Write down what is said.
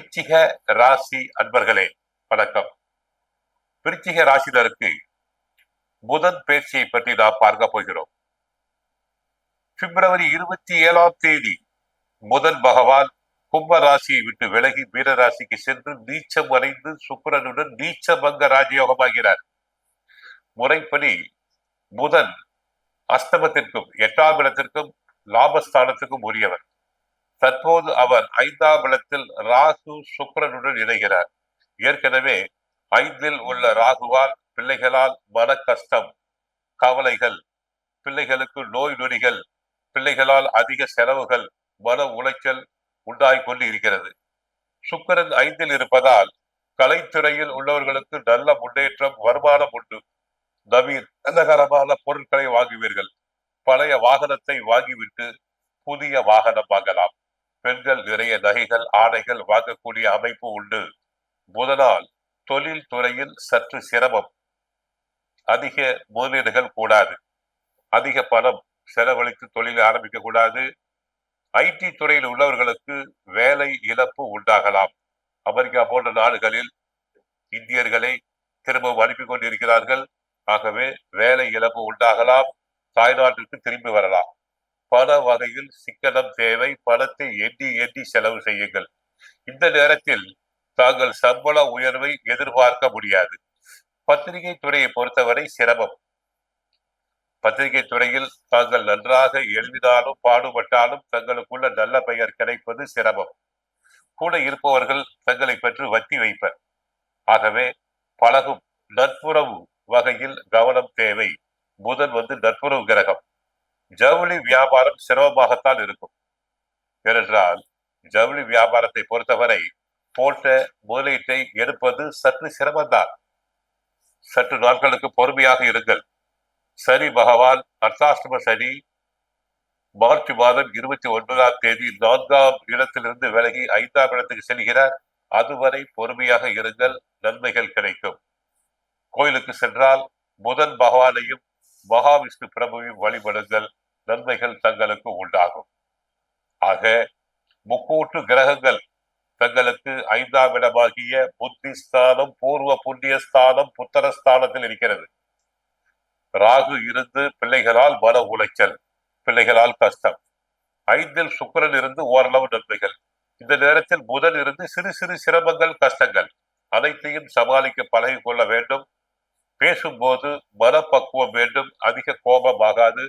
விருச்சிக ராசி அன்பர்களே வணக்கம். விருச்சிக ராசினருக்கு புதன் பேச்சியை பற்றி நாம் பார்க்க போகிறோம். பிப்ரவரி இருபத்தி ஏழாம் தேதி புதன் பகவான் கும்ப ராசியை விட்டு விலகி வீரராசிக்கு சென்று நீச்சம் அடைந்து சுக்கரனுடன் நீச்சபங்க ராஜயோகமாகிறார். முறைப்படி புதன் அஸ்தமத்திற்கும் எட்டாம் இடத்திற்கும் லாபஸ்தானத்துக்கும் உரியவர். தற்போது அவர் ஐந்தாம் ராகு சுக்கிரனுடன் இணைகிறார். ஏற்கனவே ஐந்தில் உள்ள ராகுவால் பிள்ளைகளால் மன கஷ்டம் கவலைகள் பிள்ளைகளுக்கு நோய் நொடிகள் பிள்ளைகளால் அதிக செலவுகள் மன உளைச்சல் உண்டாய் கொண்டு இருக்கிறது சுக்கரன் ஐந்தில் இருப்பதால் கலைத்துறையில் உள்ளவர்களுக்கு நல்ல முன்னேற்றம் வருமானம் உண்டு. நவீன் நகரமான பொருட்களை வாங்குவீர்கள். பழைய வாகனத்தை வாங்கிவிட்டு புதிய வாகனம் வாங்கலாம். பெண்கள் நிறைய நகைகள் ஆடைகள் வாங்கக்கூடிய அமைப்பு உண்டு. முதலால் தொழில் துறையில் சற்று சிரமம். அதிக முதலீடுகள் கூடாது. அதிக பணம் செலவழித்து தொழிலை ஆரம்பிக்க கூடாது. ஐடி துறையில் உள்ளவர்களுக்கு வேலை இழப்பு உண்டாகலாம். அமெரிக்கா போன்ற நாடுகளில் இந்தியர்களை திரும்பவும் அனுப்பி கொண்டிருக்கிறார்கள். ஆகவே வேலை இழப்பு உண்டாகலாம். தாய்நாட்டிற்கு திரும்பி வரலாம். பல வகையில் சிக்கனம் தேவை பணத்தை எண்ணி எண்ணி செலவு செய்யுங்கள். இந்த நேரத்தில் தாங்கள் சம்பள உயர்வை எதிர்பார்க்க முடியாது. பத்திரிகை துறையை பொறுத்தவரை சிரமம். பத்திரிகை துறையில் தாங்கள் நன்றாக எழுதினாலும் பாடுபட்டாலும் தங்களுக்குள்ள நல்ல பெயர் கிடைப்பது சிரமம். கூட இருப்பவர்கள் தங்களை பெற்று வத்தி வைப்பர். ஆகவே பழகும் நட்புறவு வகையில் கவனம் தேவை புதன் வந்து நட்புறவு கிரகம் ஜவுளி வியாபாரம் சிரமமாகத்தான் இருக்கும். ஏனென்றால் ஜவுளி வியாபாரத்தை பொறுத்தவரை போட்ட முதலீட்டை எடுப்பது சற்று சிரமம்தான். சற்று நாட்களுக்கு பொறுமையாக இருங்கள். சனி பகவான் அர்த்தாஷ்டம சனி மார்ச் மாதம் இருபத்தி ஒன்பதாம் தேதி நான்காம் இடத்திலிருந்து விலகி ஐந்தாம் இடத்துக்கு செல்கிறார். அதுவரை பொறுமையாக இருங்கள். நன்மைகள் கிடைக்கும். கோயிலுக்கு சென்றால் புதன் பகவானையும் மகாவிஷ்ணு பிரபுவையும் வழிபடுங்கள். நன்மைகள் தங்களுக்கு உண்டாகும். ஆக முக்கூட்டு கிரகங்கள் தங்களுக்கு ஐந்தாம் இடமாகிய புத்திஸ்தானம் பூர்வ புண்ணியஸ்தானம் புத்தரஸ்தானத்தில் இருக்கிறது. ராகு இருந்து பிள்ளைகளால் மன உளைச்சல் பிள்ளைகளால் கஷ்டம். ஐந்தில் சுக்கரன் இருந்து ஓரளவு நன்மைகள். இந்த நேரத்தில் புதன் இருந்து சிறு சிறு சிரமங்கள் கஷ்டங்கள் அனைத்தையும் சமாளிக்க பழகி கொள்ள வேண்டும். பேசும்போது மனப்பக்குவம் வேண்டும். அதிக கோபமாகாது